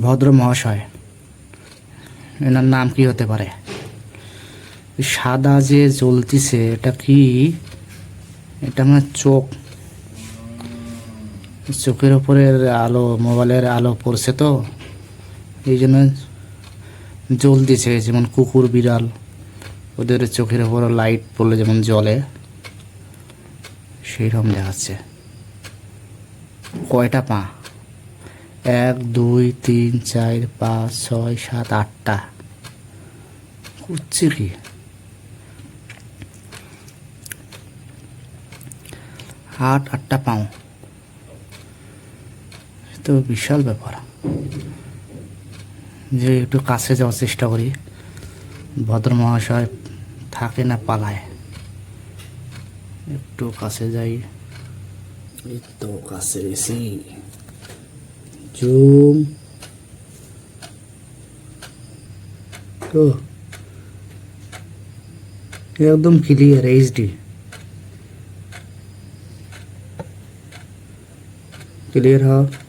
ভদ্র মহাশয়। এনার নাম কি হতে পারে? সাদা যে জ্বলতিছে, এটা কি? এটা আমার চোখ। চোখের ওপরের আলো, মোবাইলের আলো পড়ছে তো। এই জন্য জ্বলতিছে, যেমন কুকুর, বিড়াল। ওদের চোখের ওপর লাইট পড়লে যেমন জ্বলে সেই রকম দেখাচ্ছে। কয়টা পা? এক, দুই, তিন, চার, পাঁচ, ছয়, সাত, আটটা। করছে কি? আট, আটটা পাও। তো বিশাল ব্যাপার। যে একটু কাছে যাওয়ার চেষ্টা করি ভদ্র মহাশয় থাকে না পালায়। একটু কাছে যাই। তো কাছে zoom. तो एकदम क्लियर है एच डी क्लियर हाँ?